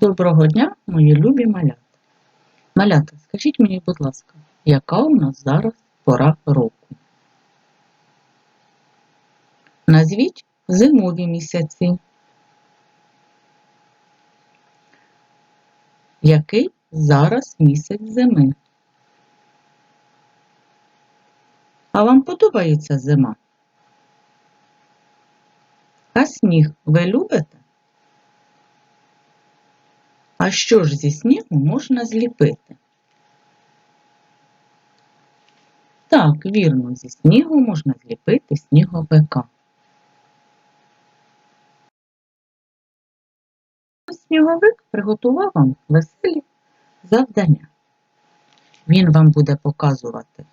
Доброго дня, мої любі малята. Малята, скажіть мені, будь ласка, яка у нас зараз пора року? Назвіть зимові місяці. Який зараз місяць зими? А вам подобається зима? А сніг ви любите? А що ж зі снігу можна зліпити? Так, вірно, зі снігу можна зліпити сніговика. Сніговик приготував вам веселі завдання. Він вам буде показувати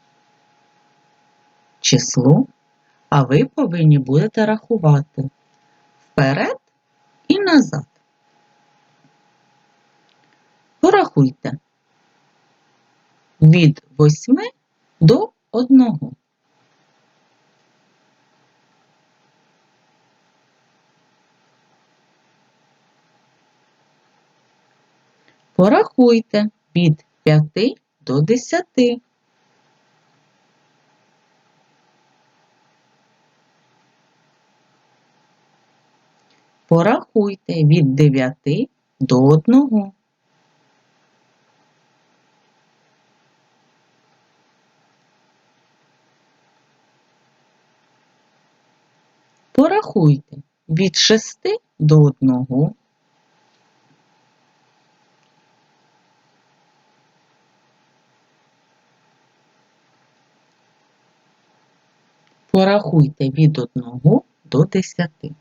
число, а ви повинні будете рахувати вперед і назад. Порахуйте від восьми до одного. Порахуйте від п'яти до десяти. Порахуйте від дев'яти до одного. Порахуйте від шести до одного. Порахуйте від одного до десяти.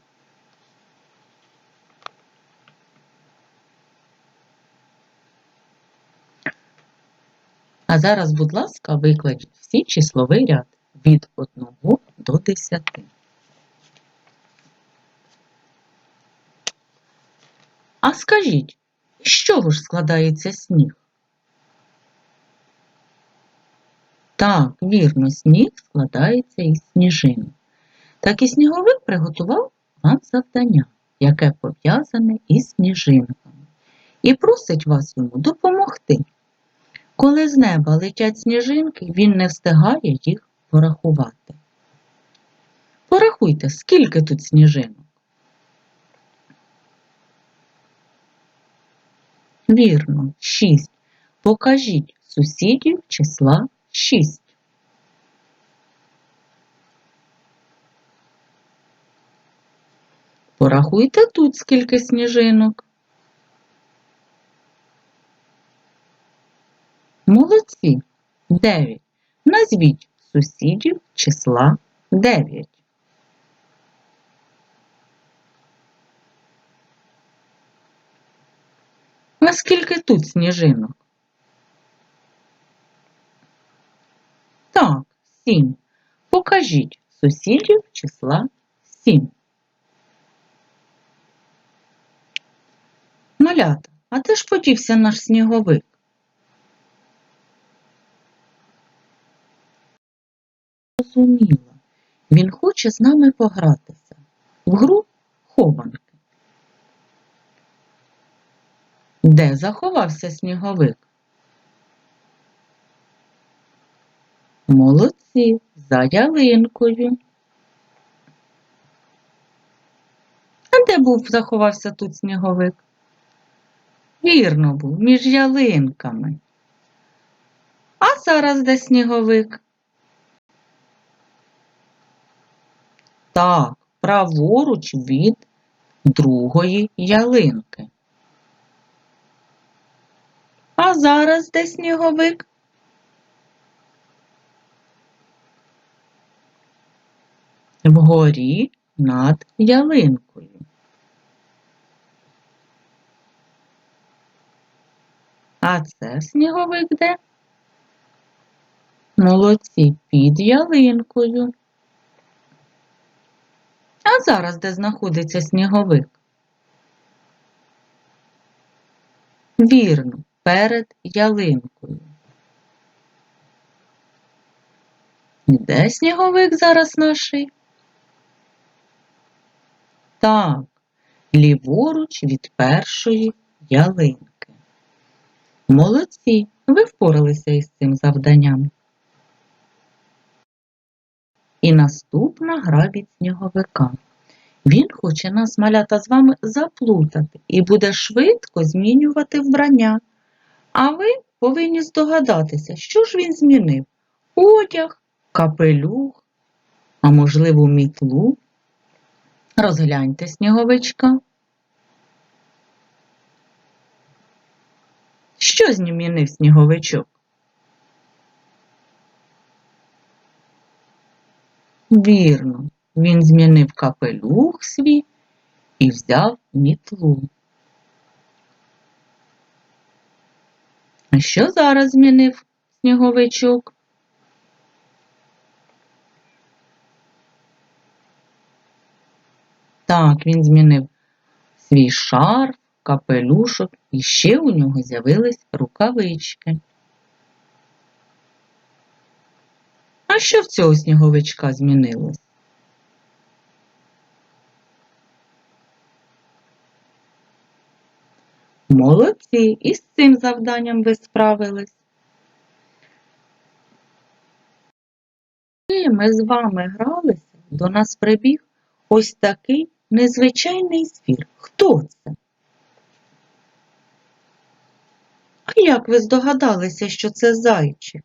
А зараз, будь ласка, викладіть всі числовий ряд від 1 до 10. А скажіть, з чого ж складається сніг? Так, вірно, сніг складається із сніжин. Так і сніговик приготував вам завдання, яке пов'язане із сніжинками, і просить вас йому допомогти. Коли з неба летять сніжинки, він не встигає їх порахувати. Порахуйте, скільки тут сніжинок. Вірно, 6. Покажіть сусідів числа 6. Порахуйте тут скільки сніжинок. Молодці. 9. Назвіть сусідів числа 9. наскільки тут сніжинок? Так, сім. Покажіть сусідів числа сім. Малята, а де ж подівся наш сніговик? Розуміла, він хоче з нами погратися. В гру хованка. Де заховався сніговик? Молодці, за ялинкою. А де був заховався тут сніговик? Вірно був, між ялинками. А зараз де сніговик? Так, праворуч від другої ялинки. А зараз де сніговик? Вгорі над ялинкою. А це сніговик де? Молодці під ялинкою. А зараз де знаходиться сніговик? Вірно, перед ялинкою. І Де сніговик зараз наший? Так, ліворуч від першої ялинки. Молодці, ви впоралися із цим завданням. І наступна гра від сніговика. Він хоче нас малята з вами заплутати і буде швидко змінювати вбрання. А ви повинні здогадатися, що ж він змінив: одяг, капелюх, а можливо, мітлу. Розгляньте сніговичка. Що змінив сніговичок? Вірно, він змінив капелюх свій і взяв мітлу. А що зараз змінив сніговичок? Так, він змінив свій шарф, капелюшок і ще у нього з'явились рукавички. А що в цього сніговичка змінилось? Молодці, і з цим завданням ви справились. Коли ми з вами гралися, до нас прибіг ось такий незвичайний звір. Хто це? А як ви здогадалися, що це зайчик?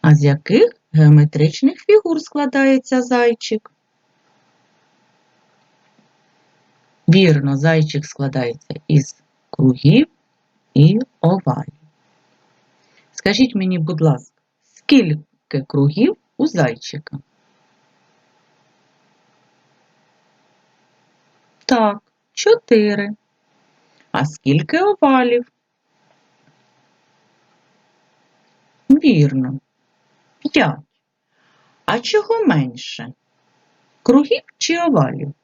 А з яких геометричних фігур складається зайчик? Вірно, зайчик складається із кругів і овалів. Скажіть мені, будь ласка, скільки кругів у зайчика? Так, чотири. А скільки овалів? Вірно, п'ять. А чого менше? Кругів чи овалів?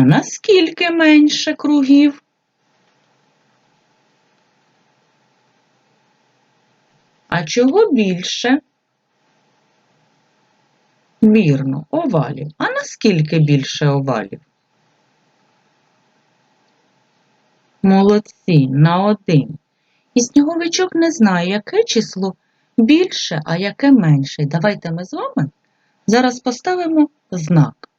А наскільки менше кругів? А чого більше? Вірно, овалів. А наскільки більше овалів? Молодці, на один. І сніговичок не знає, яке число більше, а яке менше. Давайте ми з вами зараз поставимо знак.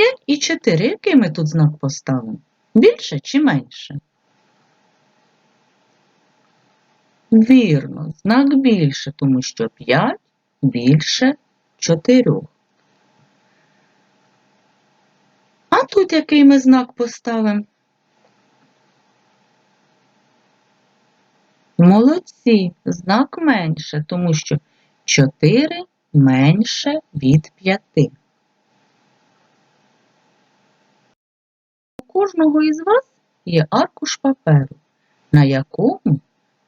5 і 4. Який ми тут знак поставимо? Більше чи менше? Вірно, знак більше, тому що 5 більше 4. А тут який ми знак поставимо? Молодці, знак менше, тому що 4 менше від 5. Кожного із вас є аркуш паперу, на якому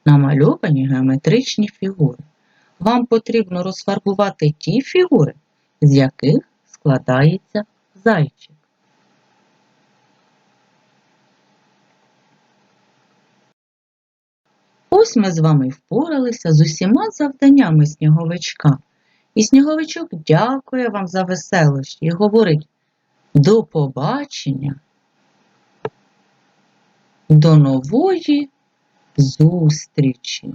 намальовані геометричні фігури. Вам потрібно розфарбувати ті фігури, з яких складається зайчик. Ось ми з вами впоралися з усіма завданнями сніговичка. І сніговичок дякує вам за веселощі і говорить до побачення, до нової зустрічі.